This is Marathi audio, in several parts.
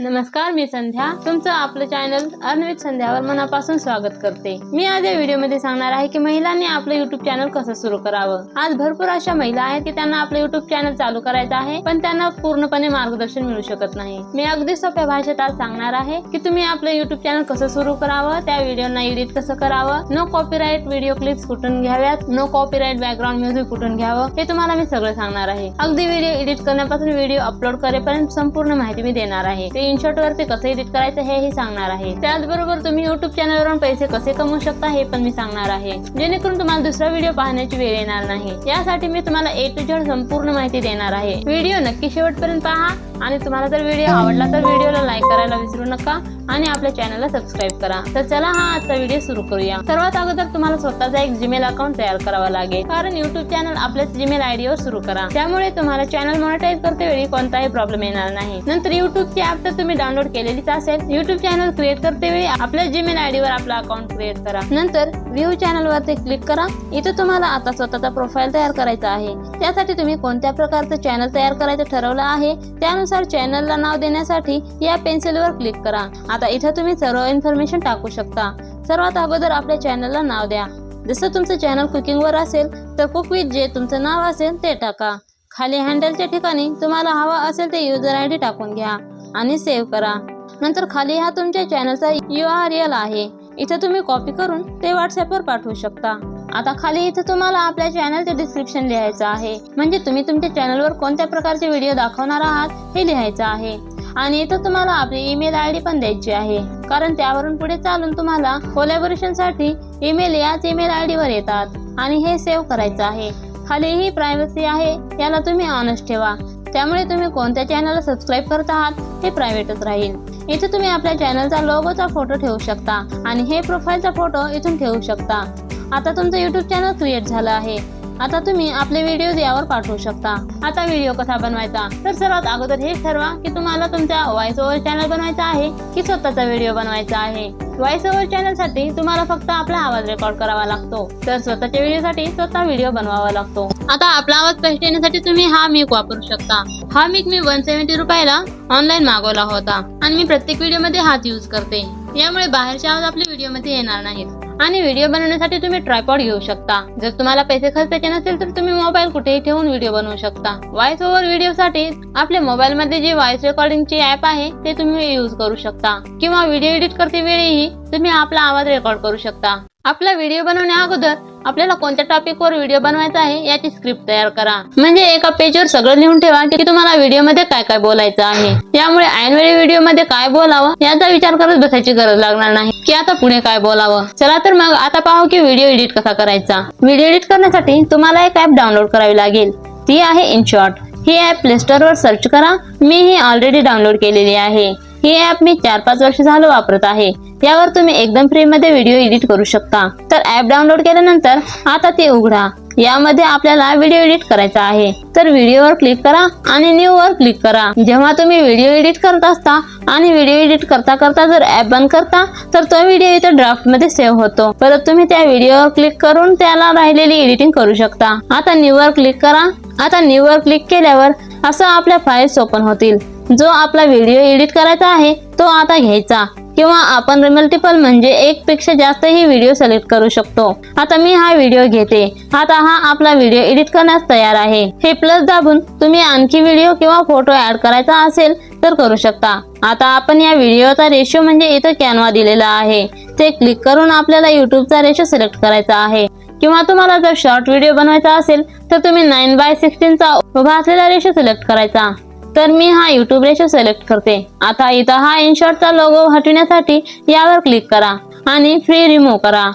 नमस्कार मी संध्या. तुमचं आपलं चॅनल अर्नवित संध्यावर मनापासून स्वागत करते. मी आज या व्हिडिओमध्ये सांगणार आहे की महिलांनी आपलं युट्यूब चॅनल कसं सुरू करावं. आज भरपूर अशा महिला आहेत की त्यांना आपलं युट्यूब चॅनल चालू करायचं आहे पण त्यांना पूर्णपणे मार्गदर्शन मिळू शकत नाही. मी अगदी सोप्या भाषेत आज सांगणार आहे की तुम्ही आपलं युट्यूब चॅनल कसं सुरू करावं त्या व्हिडिओना एडिट कसं करावं नो कॉपीराईट व्हिडिओ क्लिप्स कुठून घ्याव्यात नो कॉपीराईट बॅकग्राऊंड म्युझिक कुठून घ्यावं हे तुम्हाला मी सगळं सांगणार आहे. अगदी व्हिडिओ एडिट करण्यापासून व्हिडिओ अपलोड करेपर्यंत संपूर्ण माहिती मी देणार आहे. स्क्रीनशॉट वरती कसं एडिट करायचं हेही सांगणार आहे. त्याचबरोबर तुम्ही युट्यूब चॅनलवरून पैसे कसे कमवू शकता हे पण मी सांगणार आहे. जेणेकरून तुम्हाला दुसरा व्हिडिओ पाहण्याची वेळ येणार नाही. यासाठी मी तुम्हाला ए टू झेड संपूर्ण माहिती देणार आहे. व्हिडिओ नक्की शेवटपर्यंत पहा. आणि तुम्हाला जर व्हिडिओ आवडला तर व्हिडिओला लाईक करायला विसरू नका आणि आपल्या चॅनलला सबस्क्राईब करा. तर चला हा आजचा व्हिडिओ सुरू करूया. सर्वात अगोदर तुम्हाला स्वतःचा एक जीमेल अकाउंट तयार करावा लागेल. कारण युट्यूब चॅनल आपल्या जीमेल आयडीवर सुरू करा. त्यामुळे तुम्हाला चॅनल मॉनिटाईज करते वेळी कोणताही प्रॉब्लेम येणार नाही. नंतर युट्यूबची ऍप तर तुम्ही डाउनलोड केलेलीच असेल. युट्यूब चॅनल क्रिएट करते वेळी आपल्या जीमेल आयडीवर आपला अकाउंट क्रिएट करा. नंतर व्ह्यू चॅनल वरती क्लिक करा. इथे तुम्हाला आता स्वतःचा प्रोफाईल तयार करायचा आहे. त्यासाठी तुम्ही कोणत्या प्रकारचं चॅनल तयार करायचं ठरवलं आहे? त्यानुसार चॅनलला नाव देण्यासाठी या पेन्सिलवर क्लिक करा. आता इथे तुम्ही सर्व इन्फॉर्मेशन टाकू शकता. सर्वात अगोदर आपल्या चॅनलला नाव द्या. जसं तुमचं चॅनल कुकिंगवर असेल तर कुक विथ जे तुमचं नाव असेल ते टाका. खाली हँडलच्या ठिकाणी तुम्हाला हवा असेल ते युजर आय डी टाकून घ्या आणि सेव्ह करा. नंतर खाली हा तुमच्या चॅनलचा यू आर एल आहे. इथं तुम्ही कॉपी करून ते व्हॉट्सअपवर पाठवू शकता. आता खाली इथे तुम्हाला आपल्या चॅनलचे डिस्क्रिप्शन लिहायचं आहे. म्हणजे तुम्ही तुमच्या चॅनलवर कोणत्या प्रकारचे व्हिडिओ दाखवणार आहात हे लिहायचं आहे. आणि इथं तुम्हाला आपली ईमेल आय डी पण द्यायची आहे. कारण त्यावरून पुढे चालून तुम्हाला कोलॅबोरेशनसाठी ईमेल याच ईमेल आय डी वर येतात. आणि हे सेव्ह करायचं आहे. खाली ही प्रायव्हसी आहे याला तुम्ही ऑनच ठेवा. त्यामुळे तुम्ही कोणत्या चॅनलला सबस्क्राईब करत आहात हे प्रायव्हेटच राहील. इथे तुम्ही आपल्या चॅनलचा लोगोचा फोटो ठेवू शकता. आणि हे प्रोफाईलचा फोटो इथून ठेवू शकता. आता तुमचं युट्यूब चॅनल क्रिएट झालं आहे. आता तुम्ही आपले व्हिडिओ यावर पाठवू शकता. आता व्हिडिओ कसा बनवायचा? तर सर्वात अगोदर हेच ठरवा की तुम्हाला तुमचा व्हॉइस ओव्हर चॅनल बनवायचा आहे की स्वतःचा व्हिडिओ बनवायचा आहे. व्हॉइस ओव्हर चॅनलसाठी तुम्हाला फक्त आपला आवाज रेकॉर्ड करावा लागतो. तर स्वतःच्या व्हिडिओ साठी स्वतः व्हिडिओ बनवावा लागतो. आता आपला आवाज स्पष्ट येण्यासाठी तुम्ही हा मिक वापरू शकता. हा मिक मी वन सेव्हन्टी रुपयाला ऑनलाईन मागवला होता. आणि मी प्रत्येक व्हिडिओमध्ये हाच यूज करते. यामुळे बाहेरचे आवाज आपल्या व्हिडिओमध्ये येणार नाहीत. आणि व्हिडिओ बनवण्यासाठी तुम्ही ट्रायपॉड घेऊ शकता. जर तुम्हाला पैसे खर्चायचे नसेल तर तुम्ही मोबाईल कुठेही ठेवून व्हिडिओ बनवू शकता. व्हॉइस ओव्हर व्हिडिओ साठी आपल्या मोबाईल मध्ये जे व्हॉइस रेकॉर्डिंगचे ऍप आहे ते तुम्ही युज करू शकता. किंवा व्हिडिओ एडिट करते वेळीही तुम्ही आपला आवाज रेकॉर्ड करू शकता. आपला व्हिडिओ बनवण्या अगोदर आपल्याला कोणत्या टॉपिक वर व्हिडिओ बनवायचा आहे याची स्क्रिप्ट तयार करा. म्हणजे एका पेजवर सगळं लिहून ठेवा की तुम्हाला व्हिडिओमध्ये काय काय बोलायचं आहे. त्यामुळे ऐनवेळी व्हिडिओमध्ये काय बोलावं याचा विचार करत बसायची गरज लागणार नाही. की आता पुढे काय बोलावं? चला तर मग आता पाहू की व्हिडिओ एडिट कसा करायचा. व्हिडिओ एडिट करण्यासाठी तुम्हाला एक ऍप डाउनलोड करावी लागेल. ती आहे इनशॉट ही ऍप प्ले स्टोर वर सर्च करा. मी ही ऑलरेडी डाउनलोड केलेली आहे. हे ऍप मी चार पाच वर्ष झालं वापरत आहे. यावर तुम्ही एकदम फ्री मध्ये व्हिडिओ एडिट करू शकता. तर ऍप डाउनलोड केल्यानंतर आता ते उघडा. यामध्ये आपल्याला व्हिडिओ एडिट करायचा आहे. तर व्हिडिओवर क्लिक करा आणि न्यू वर क्लिक करा. जेव्हा तुम्ही व्हिडिओ एडिट करत असता आणि व्हिडिओ एडिट करता करता जर ऍप बंद करता तर तो व्हिडिओ इथे ड्राफ्टमध्ये सेव्ह होतो. परत तुम्ही त्या व्हिडिओवर क्लिक करून त्याला राहिलेली एडिटिंग करू शकता. आता न्यू वर क्लिक करा. आता न्यू वर क्लिक केल्यावर असं आपल्या फाईल्स ओपन होतील. जो आपला व्हिडिओ एडिट करायचा आहे तो आता घ्यायचा. किंवा आपण मल्टिपल म्हणजे एक पेक्षा जास्तही व्हिडिओ सिलेक्ट करू शकतो. आता मी हा व्हिडिओ घेते. आता हा आपला व्हिडिओ एडिट करण्यास तयार आहे. हे प्लस दाबून तुम्ही आणखी व्हिडिओ किंवा फोटो ऍड करायचा असेल तर करू शकता. आता आपण या व्हिडिओचा रेशो म्हणजे इथं कॅनवा दिलेला आहे. ते क्लिक करून आपल्याला युट्यूबचा रेशो सिलेक्ट करायचा आहे. किंवा तुम्हाला जर शॉर्ट व्हिडिओ बनवायचा असेल तर तुम्ही नाईन बाय सिक्स्टीनचा उभा असलेला रेशो सिलेक्ट करायचा. तर मी हा युट्यूब रेशो सिलेक्ट करते. आता इथं हा इनशॉटचा लोगो हटविण्यासाठी यावर क्लिक करा आणि फ्री रिमूव्ह करा.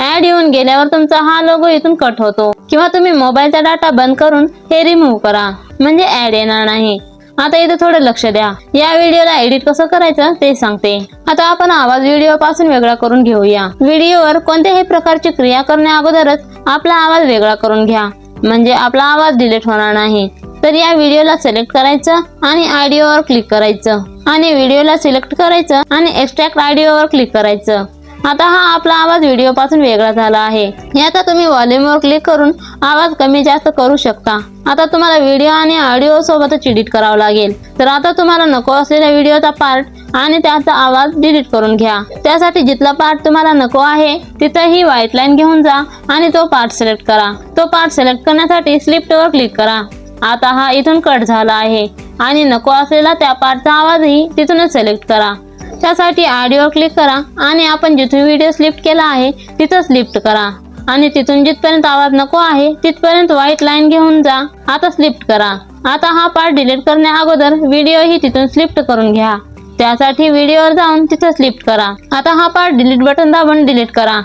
ऍड येऊन गेल्यावर तुमचा हा लोगो इथून कट होतो. किंवा तुम्ही मोबाईलचा डाटा बंद करून हे रिमूव्ह करा. म्हणजे ऍड येणार नाही. आता इथे थोडं लक्ष द्या. या व्हिडिओला एडिट कसं करायचं ते सांगते. आता आपण आवाज व्हिडिओ पासून वेगळा करून घेऊया. व्हिडिओवर कोणत्याही प्रकारची क्रिया करण्या अगोदरच आपला आवाज वेगळा करून घ्या. म्हणजे आपला आवाज डिलीट होणार नाही. तर या व्हिडिओला सिलेक्ट करायचं आणि ऑडिओवर क्लिक करायचं. आणि व्हिडिओला सिलेक्ट करायचं आणि एक्स्ट्रॅक्ट ऑडिओवर क्लिक करायचं. आता हा आपला आवाज व्हिडिओ पासून वेगळा झाला आहे. याचा तुम्ही व्हॉल्यूमवर क्लिक करून आवाज कमी जास्त करू शकता. आता तुम्हाला व्हिडिओ आणि ऑडिओ सोबतच एडिट करावं लागेल. तर आता तुम्हाला नको असलेल्या व्हिडिओचा पार्ट आणि त्याचा आवाज डिलीट करून घ्या. त्यासाठी जिथला पार्ट तुम्हाला नको आहे तिथं ही व्हाईट लाईन घेऊन जा आणि तो पार्ट सिलेक्ट करा. तो पार्ट सिलेक्ट करण्यासाठी स्लिप्टवर क्लिक करा. आता हा इथून कट झाला आहे. आणि नको असलेला त्या पार्टचा आवाजही तिथूनच सिलेक्ट करा. त्यासाठी ऑडिओवर क्लिक करा आणि आपण जिथून व्हिडिओ स्लिफ्ट केला आहे तिथं स्लिप्ट करा. आणि तिथून जिथपर्यंत आवाज नको आहे तिथपर्यंत व्हाईट लाईन घेऊन जा. आता स्लिफ्ट करा. आता हा पार्ट डिलीट करण्या अगोदर व्हिडिओ ही तिथून स्लिफ्ट करून घ्या. त्यासाठी व्हिडिओवर जाऊन तिथं स्लिफ्ट करा. आता हा पार्ट डिलीट बटन दाबून डिलीट करा.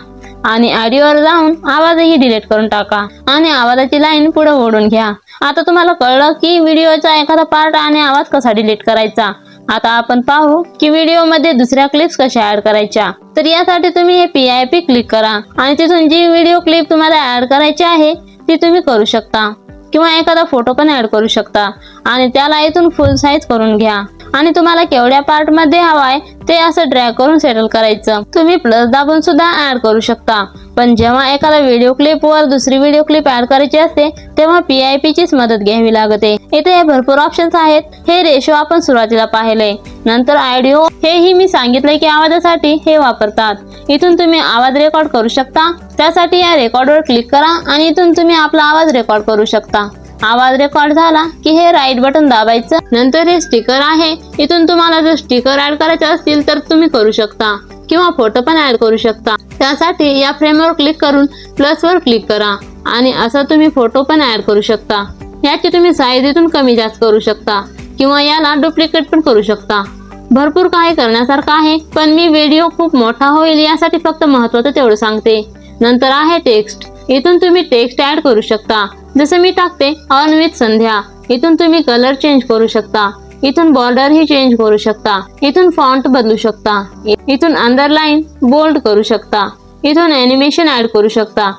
आणि ऑडिओवर जाऊन आवाजही डिलीट करून टाका. आणि आवाजाची लाईन पुढे ओढून घ्या. आता तुम्हाला कळलं की व्हिडिओचा एखादा पार्ट आणि आवाज कसा डिलीट करायचा? आता आपण पाहू की व्हिडिओमध्ये दुसऱ्या क्लिप्स कशा ऍड करायच्या. तर यासाठी तुम्ही हे पी आय पी क्लिक करा आणि तिथून जी व्हिडिओ क्लिप तुम्हाला ऍड करायची आहे ती तुम्ही करू शकता. किंवा एखादा फोटो पण ऍड करू शकता. आणि त्याला इथून फुल साईज करून घ्या. आणि तुम्हाला केवढ्या पार्टमध्ये हवाय ते असं ड्रॅग करून सेटल करायचं. तुम्ही प्लस दाबून सुद्धा ऍड करू शकता. पण जेव्हा एखादा व्हिडिओ क्लिप वर दुसरी व्हिडिओ क्लिप ऍड करायची असते तेव्हा पी आय पीचीच मदत घ्यावी लागते. इथे हे भरपूर ऑप्शन्स आहेत. हे रेशो आपण सुरुवातीला पाहिले नंतर ऑडिओ हेही मी सांगितले की आवाजासाठी हे वापरतात. इथून तुम्ही आवाज रेकॉर्ड करू शकता. त्यासाठी या रेकॉर्डवर क्लिक करा आणि इथून तुम्ही आपला आवाज रेकॉर्ड करू शकता. आवाज रेकॉर्ड झाला की हे राईट बटन दाबायचं. नंतर हे स्टिकर आहे. इथून तुम्हाला जर स्टिकर ऍड करायचे असतील तर तुम्ही करू शकता. किंवा फोटो पण ऍड करू शकता. त्यासाठी या फ्रेमवर क्लिक करून प्लसवर क्लिक करा आणि असं तुम्ही फोटो पण ऍड करू शकता. याची तुम्ही साईज इथून कमी जास्त करू शकता किंवा याला डुप्लिकेट पण करू शकता. भरपूर काही करण्यासारखं आहे पण मी व्हिडिओ खूप मोठा होईल यासाठी फक्त महत्वाचं तेवढं सांगते. नंतर आहे टेक्स्ट इथून तुम्ही टेक्स्ट ऍड करू शकता. जसं मी टाकते ऑन विथ संध्या. इथून तुम्ही कलर चेंज करू शकता. इथून बॉर्डर ही चेंज करू शकता. इथून फॉन्ट बदलू शकता. इथून अंडरलाईन बोल्ड करू शकता. इथून अॅनिमेशन ऍड करू शकता.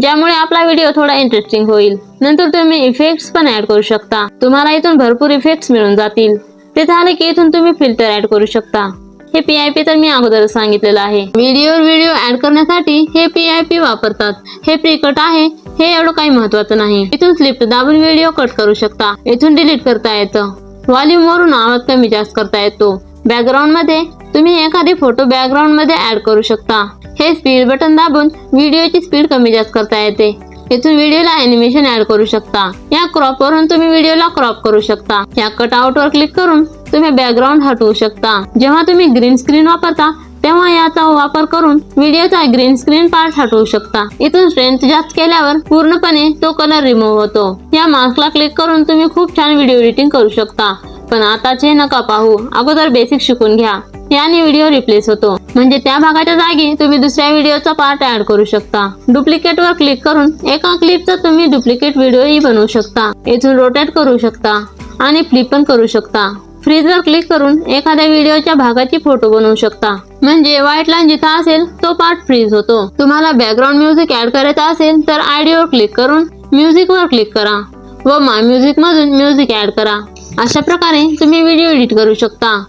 ज्यामुळे आपला व्हिडिओ थोडा इंटरेस्टिंग होईल. नंतर तुम्ही इफेक्ट्स पण ऍड करू शकता. तुम्हाला इथून भरपूर इफेक्ट्स मिळून जातील. ते झाले की इथून तुम्ही फिल्टर ऍड करू शकता. हे पी आय पी तर मी अगोदरच सांगितलेलं आहे. व्हिडिओ व्हिडिओ ऍड करण्यासाठी हे पी आय पी वापरतात. हे प्रिकट आहे. हे एवढं काही महत्वाचं नाही. इथून स्लिप्ट दाबून व्हिडिओ कट करू शकता. इथून डिलीट करता येतं. व्हॉल्यूम वरून आवाज कमी जास्त करता येतो. बॅकग्राऊंडमध्ये तुम्ही एखादी फोटो बॅकग्राऊंडमध्ये ऍड करू शकता. हे स्पीड बटन दाबून व्हिडिओची स्पीड कमी जास्त करता येते. इथून व्हिडिओला अॅनिमेशन ऍड करू शकता. या क्रॉप वरून तुम्ही व्हिडिओला क्रॉप करू शकता. या कटआउट वर क्लिक करून तुम्ही बॅकग्राऊंड हटवू शकता. जेव्हा तुम्ही ग्रीन स्क्रीन वापरता तेव्हा याचा वापर करून व्हिडिओचा ग्रीन स्क्रीन पार्ट हटवू शकता. इथून स्ट्रेंथ जास्त केल्यावर पूर्णपणे तो कलर रिमूव्ह होतो. या मास्कला क्लिक करून तुम्ही खूप छान व्हिडिओ एडिटिंग करू शकता. पण आताचे नका पाहू. अगोदर बेसिक शिकून घ्या. याने व्हिडिओ रिप्लेस होतो. म्हणजे त्या भागाच्या जागी तुम्ही दुसऱ्या व्हिडिओचा पार्ट ऍड करू शकता. डुप्लिकेट वर क्लिक करून एका क्लिपचा तुम्ही डुप्लिकेट व्हिडिओही बनवू शकता. इथून रोटेट करू शकता. आणि फ्लिप पण करू शकता. फ्रीज वर क्लिक करून एखाद्या व्हिडिओच्या भागाची फोटो बनवू शकता. म्हणजे व्हाईट लाईन जिथं असेल तो पार्ट फ्रीज होतो. तुम्हाला बॅकग्राऊंड म्युझिक ऍड करायचा असेल तर आयडिओवर क्लिक करून म्युझिक वर क्लिक करा. व माय म्युझिक मधून म्युझिक ऍड करा. अशा प्रकारे तुम्ही व्हिडिओ एडिट करू शकता.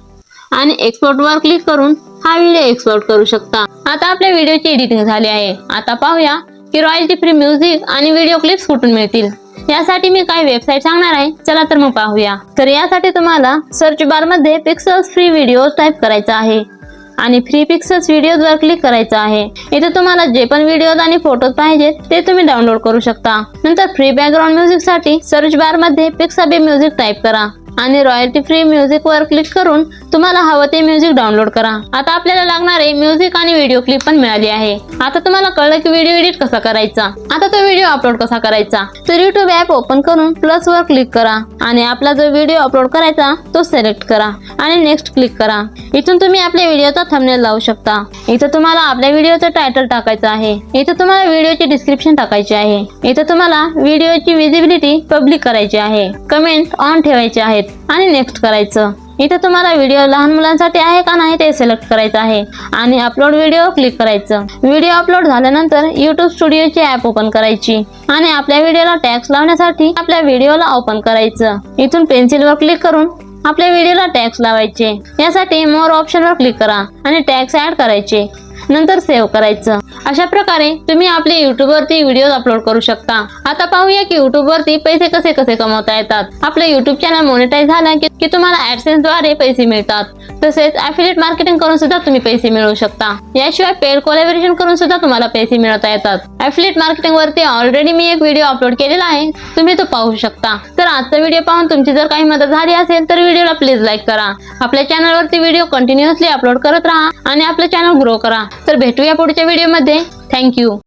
आणि एक्सपोर्ट वर क्लिक करून हा व्हिडिओ एक्सपोर्ट करू शकता. आता आपल्या व्हिडिओची एडिटिंग झाली आहे. आता पाहूया की रॉयल्टी फ्री म्युझिक आणि व्हिडिओ क्लिप्स कुठून मिळतील. यासाठी मी काही वेबसाईट सांगणार आहे. चला तर मग पाहूया. तर यासाठी तुम्हाला सर्च बारमध्ये पिक्सल्स फ्री व्हिडिओ टाईप करायचा आहे. आणि फ्री पिक्सेल्स व्हिडिओजवर क्लिक करायचं आहे. इथे तुम्हाला जे पण व्हिडिओज आणि फोटोज पाहिजेत ते तुम्ही डाउनलोड करू शकता. नंतर फ्री बॅकग्राऊंड म्युझिकसाठी सर्च बारमध्ये पिक्साबी म्युझिक टाईप करा. आणि रॉयल्टी फ्री म्युझिकवर क्लिक करून तुम्हाला हवं ते म्युझिक डाउनलोड करा. आता आपल्याला लागणारे म्युझिक आणि व्हिडिओ क्लिप पण मिळाली आहे. आता तुम्हाला कळलं की व्हिडिओ एडिट कसा करायचा? आता तो व्हिडिओ अपलोड कसा करायचा? तर युट्यूब ऍप ओपन करून प्लस वर क्लिक करा आणि आपला जो व्हिडिओ अपलोड करायचा तो सिलेक्ट करा आणि नेक्स्ट क्लिक करा. इथून तुम्ही आपल्या व्हिडिओचा थंबनेल लावू शकता. इथं तुम्हाला आपल्या व्हिडिओचं टायटल टाकायचं आहे. इथं तुम्हाला व्हिडिओची डिस्क्रिप्शन टाकायची आहे. इथं तुम्हाला व्हिडिओची विजिबिलिटी पब्लिक करायची आहे. कमेंट ऑन ठेवायचे आहेत आणि नेक्स्ट करायचं. इथे तुम्हाला व्हिडिओ लहान मुलांसाठी आहे का नाही ते सिलेक्ट करायचं आहे. आणि अपलोड व्हिडिओ क्लिक करायचं. व्हिडिओ अपलोड झाल्यानंतर युट्यूब स्टुडिओची ॲप ओपन करायची. आणि आपल्या व्हिडिओला टॅक्स लावण्यासाठी आपल्या व्हिडिओला ओपन करायचं. इथून पेन्सिलवर क्लिक करून आपल्या व्हिडिओला टॅक्स लावायचे. यासाठी मोर ऑप्शनवर क्लिक करा आणि टॅक्स ऍड करायचे. नंतर सेव्ह करायचं. अशा प्रकारे तुम्ही आपले YouTube वरती व्हिडिओ अपलोड करू शकता. आता पाहूया की YouTube वरती पैसे कसे कसे कमवता येतात. आपलं युट्यूब चॅनल मोनिटाईज झालं की की तुम्हाला ऍडसेन्सद्वारे पैसे मिळतात. तसेच ऍफिलिएट मार्केटिंग करून सुद्धा तुम्ही पैसे मिळवू शकता. याशिवाय पेड कोलॅबोरेशन करून सुद्धा तुम्हाला पैसे मिळवता येतात. ऍफिलिएट मार्केटिंग वरती ऑलरेडी मी एक व्हिडिओ अपलोड केलेला आहे. तुम्ही तो पाहू शकता. तर आजचा व्हिडिओ पाहून तुमची जर काही मदत झाली असेल तर व्हिडिओला प्लीज लाईक करा. आपल्या चॅनलवरती व्हिडिओ कंटिन्युअसली अपलोड करत राहा आणि आपलं चॅनल ग्रो करा. तर भेटूया पुढच्या व्हिडिओमध्ये थँक्यू